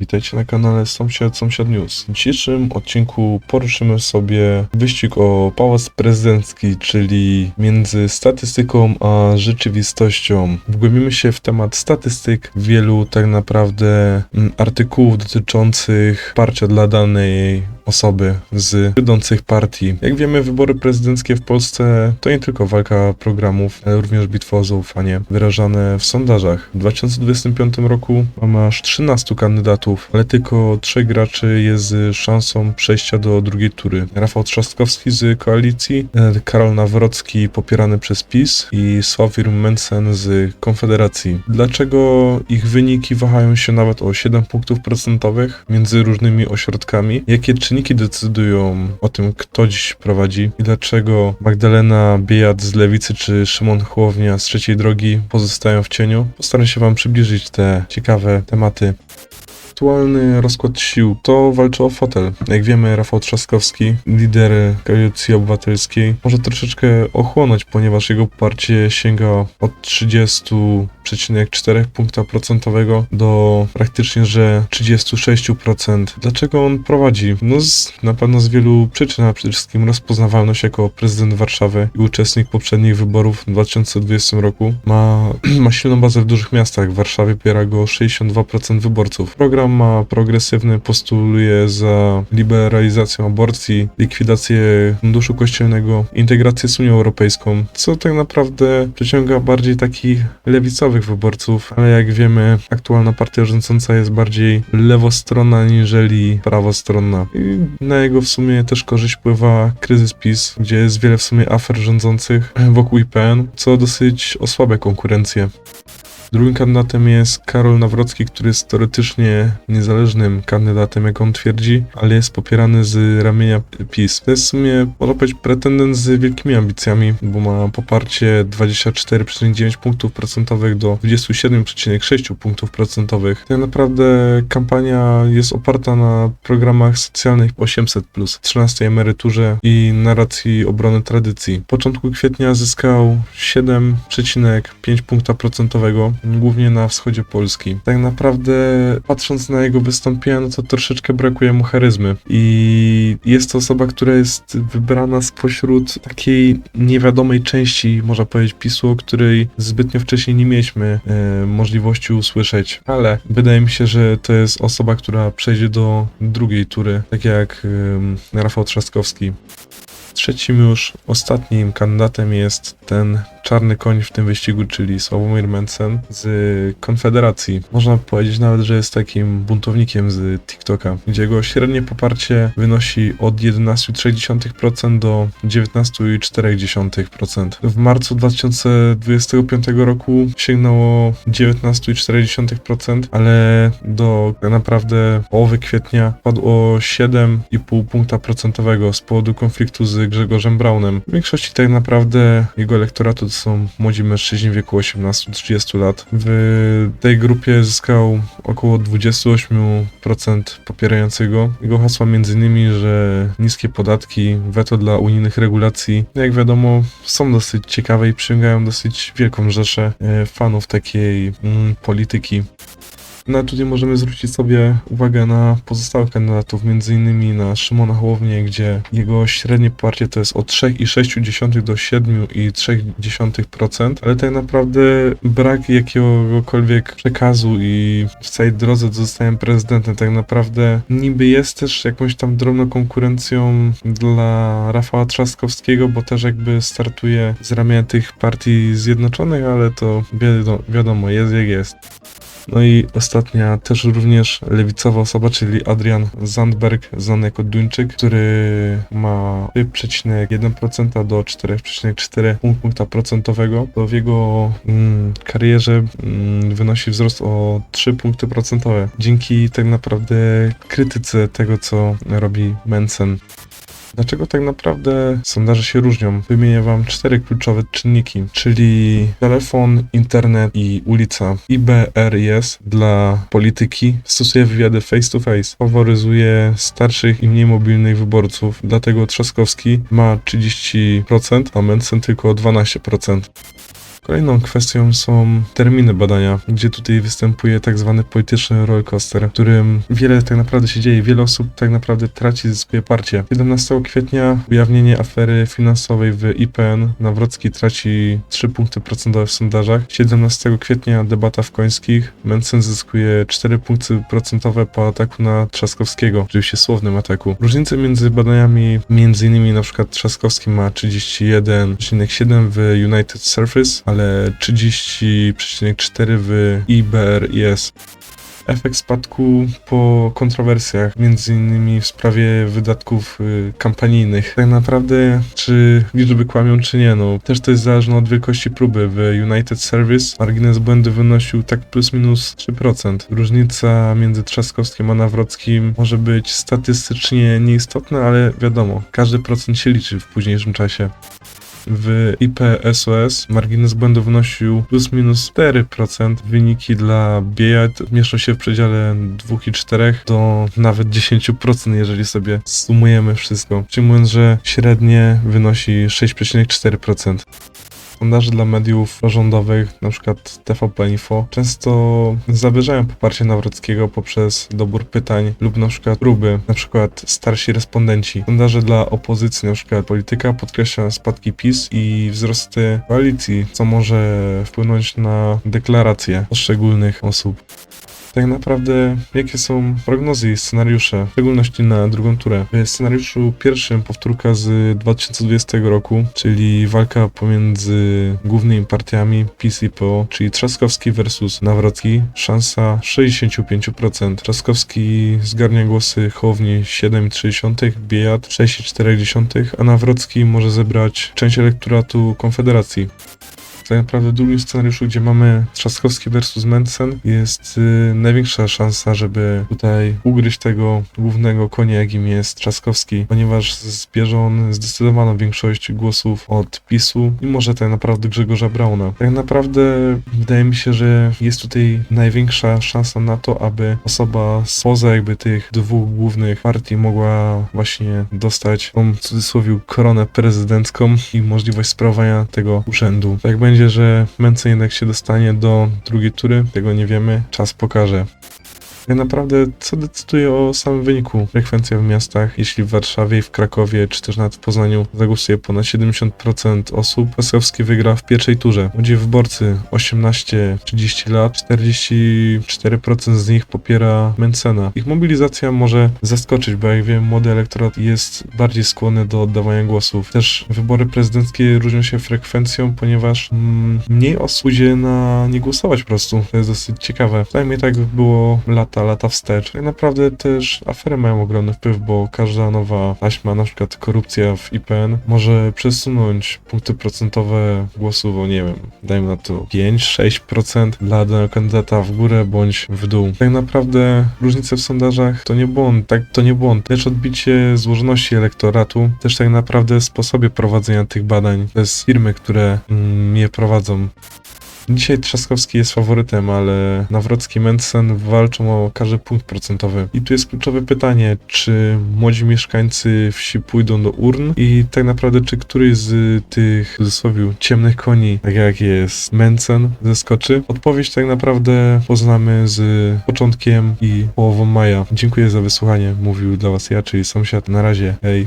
Witajcie na kanale Sąsiad Sąsiad News. W dzisiejszym odcinku poruszymy sobie wyścig o pałac prezydencki, czyli między statystyką a rzeczywistością. Wgłębimy się w temat statystyk, wielu tak naprawdę mm, artykułów dotyczących parcia dla danej osoby z wiodących partii. Jak wiemy, wybory prezydenckie w Polsce to nie tylko walka programów, ale również bitwa o zaufanie wyrażane w sondażach. W 2025 roku mamy aż 13 kandydatów, ale tylko trzech graczy jest szansą przejścia do drugiej tury. Rafał Trzaskowski z koalicji, e, Karol Nawrocki popierany przez PiS i Sławomir Mencen z Konfederacji. Dlaczego ich wyniki wahają się nawet o 7 punktów procentowych między różnymi ośrodkami? Jakie czynniki decydują o tym, kto dziś prowadzi i dlaczego Magdalena Biejat z Lewicy czy Szymon Hołownia z Trzeciej Drogi pozostają w cieniu? Postaram się Wam przybliżyć te ciekawe tematy. Aktualny rozkład sił to walczy o fotel. Jak wiemy, Rafał Trzaskowski, lider koalicji obywatelskiej, może troszeczkę ochłonąć, ponieważ jego poparcie sięga od 30,4 punkta procentowego do praktycznie, że 36%. Dlaczego on prowadzi? No z, na pewno z wielu przyczyn, a przede wszystkim rozpoznawalność jako prezydent Warszawy i uczestnik poprzednich wyborów w 2020 roku. Ma, ma silną bazę w dużych miastach. W Warszawie popiera go 62% wyborców. Program ma progresywny, postuluje za liberalizacją aborcji, likwidację funduszu kościelnego, integrację z Unią Europejską, co tak naprawdę przyciąga bardziej takich lewicowych wyborców, ale jak wiemy, aktualna partia rządząca jest bardziej lewostronna niżeli prawostronna. I na jego w sumie też korzyść wpływa kryzys PiS, gdzie jest wiele w sumie afer rządzących wokół IPN, co dosyć osłabia konkurencję. Drugim kandydatem jest Karol Nawrocki, który jest teoretycznie niezależnym kandydatem, jak on twierdzi, ale jest popierany z ramienia PiS. To jest w sumie, można powiedzieć, pretendent z wielkimi ambicjami, bo ma poparcie 24,9 punktów procentowych do 27,6 punktów procentowych. Tak naprawdę kampania jest oparta na programach socjalnych 800+, 13 emeryturze i narracji obrony tradycji. W początku kwietnia zyskał 7,5 punkta procentowego, głównie na wschodzie Polski. Tak naprawdę, patrząc na jego wystąpienia, no to troszeczkę brakuje mu charyzmy. I jest to osoba, która jest wybrana spośród takiej niewiadomej części, można powiedzieć, PiSu, o której zbytnio wcześniej nie mieliśmy e, możliwości usłyszeć. Ale wydaje mi się, że to jest osoba, która przejdzie do drugiej tury, tak jak e, Rafał Trzaskowski. Trzecim już, ostatnim kandydatem jest ten czarny koń w tym wyścigu, czyli Sławomir Mencen z Konfederacji. Można powiedzieć nawet, że jest takim buntownikiem z TikToka, gdzie jego średnie poparcie wynosi od 11,3% do 19,4%. W marcu 2025 roku sięgnęło 19,4%, ale do naprawdę połowy kwietnia padł o 7,5 punkta procentowego z powodu konfliktu z Grzegorzem Braunem. W większości tak naprawdę jego elektoratu to są młodzi mężczyźni w wieku 18-30 lat. W tej grupie zyskał około 28% popierających go. Jego hasła m.in., że niskie podatki, weto dla unijnych regulacji, jak wiadomo, są dosyć ciekawe i przyciągają dosyć wielką rzeszę e, fanów takiej mm, polityki. No tutaj możemy zwrócić sobie uwagę na pozostałych kandydatów, m.in. na Szymona Hołownię, gdzie jego średnie poparcie to jest od 3,6 do 7,3%, ale tak naprawdę brak jakiegokolwiek przekazu i w całej drodze do zostania prezydentem tak naprawdę niby jest też jakąś tam drobną konkurencją dla Rafała Trzaskowskiego, bo też jakby startuje z ramienia tych partii zjednoczonych, ale to wiadomo, wiadomo jest jak jest. No i ostatnia też również lewicowa osoba, czyli Adrian Zandberg, znany jako Duńczyk, który ma 3,1% do 4,4 punkta procentowego. To w jego mm, karierze mm, wynosi wzrost o 3 punkty procentowe. Dzięki tak naprawdę krytyce tego, co robi Mensen. Dlaczego tak naprawdę sondaże się różnią? Wymienię Wam cztery kluczowe czynniki, czyli telefon, internet i ulica. IBRS dla polityki stosuje wywiady face to face, faworyzuje starszych i mniej mobilnych wyborców, dlatego Trzaskowski ma 30%, a Mencen tylko 12%. Kolejną kwestią są terminy badania, gdzie tutaj występuje tak zwany polityczny rollercoaster, w którym wiele tak naprawdę się dzieje, wiele osób tak naprawdę traci, zyskuje parcie. 17 kwietnia ujawnienie afery finansowej w IPN, Nawrocki traci 3 punkty procentowe w sondażach. 17 kwietnia debata w Końskich, Mencen zyskuje 4 punkty procentowe po ataku na Trzaskowskiego, oczywiście słownym ataku. Różnice między badaniami, między innymi na przykład Trzaskowski ma 31,7 w United Surface, ale 30,4 w IBRIS. Efekt spadku po kontrowersjach, między innymi w sprawie wydatków y, kampanijnych. Tak naprawdę, czy liczby kłamią, czy nie, no też to jest zależne od wielkości próby. W United Service margines błędu wynosił tak plus minus 3%. Różnica między Trzaskowskim a Nawrockim może być statystycznie nieistotna, ale wiadomo, każdy procent się liczy w późniejszym czasie. W IPSOS margines błędu wynosił plus minus 4%. Wyniki dla Biejat mieszczą się w przedziale 2,4 do nawet 10%, jeżeli sobie sumujemy wszystko. Przyjmując, że średnie wynosi 6,4%. Sondaże dla mediów rządowych, przykład TVP Info, często zawyżają poparcie Nawrockiego poprzez dobór pytań lub przykład próby, przykład starsi respondenci. Sondaże dla opozycji, przykład polityka, podkreśla spadki PiS i wzrosty koalicji, co może wpłynąć na deklaracje poszczególnych osób. Tak naprawdę, jakie są prognozy i scenariusze, w szczególności na drugą turę? W scenariuszu pierwszym powtórka z 2020 roku, czyli walka pomiędzy głównymi partiami PiS i PO, czyli Trzaskowski versus Nawrocki, szansa 65%. Trzaskowski zgarnia głosy Hołowni 7,3, Biejat 6,4, a Nawrocki może zebrać część elektoratu Konfederacji. Tak naprawdę drugim scenariuszu, gdzie mamy Trzaskowski versus Mencen, jest y, największa szansa, żeby tutaj ugryźć tego głównego konia, jakim jest Trzaskowski, ponieważ zbierze on zdecydowaną większość głosów od PiSu i może tak naprawdę Grzegorza Brauna. Tak naprawdę wydaje mi się, że jest tutaj największa szansa na to, aby osoba spoza jakby tych dwóch głównych partii mogła właśnie dostać tą w cudzysłowie koronę prezydencką i możliwość sprawowania tego urzędu. Tak będzie, że Mencen jednak się dostanie do drugiej tury, tego nie wiemy, czas pokaże. Tak naprawdę, co decyduje o samym wyniku? Frekwencja w miastach, jeśli w Warszawie w Krakowie, czy też nawet w Poznaniu zagłosuje ponad 70% osób, Trzaskowski wygra w pierwszej turze. Młodzi wyborcy 18-30 lat, 44% z nich popiera Mencena. Ich mobilizacja może zaskoczyć, bo jak wiem, młody elektorat jest bardziej skłonny do oddawania głosów. Też wybory prezydenckie różnią się frekwencją, ponieważ mm, mniej osób idzie na nie głosować po prostu. To jest dosyć ciekawe. Przynajmniej tak było lata, lata wstecz. Tak naprawdę też afery mają ogromny wpływ, bo każda nowa taśma, na przykład korupcja w IPN, może przesunąć punkty procentowe głosów o, nie wiem, dajmy na to 5-6% dla danego kandydata w górę bądź w dół. Tak naprawdę różnice w sondażach to nie błąd, tak, to nie błąd, lecz odbicie złożoności elektoratu, też tak naprawdę sposobie prowadzenia tych badań przez firmy, które mm, je prowadzą. Dzisiaj Trzaskowski jest faworytem, ale Nawrocki i Mencen walczą o każdy punkt procentowy. I tu jest kluczowe pytanie, czy młodzi mieszkańcy wsi pójdą do urn i tak naprawdę czy któryś z tych w cudzysłowie ciemnych koni, tak jak jest Mencen, zeskoczy? Odpowiedź tak naprawdę poznamy z początkiem i połową maja. Dziękuję za wysłuchanie. Mówił dla was ja, czyli sąsiad. Na razie. Hej.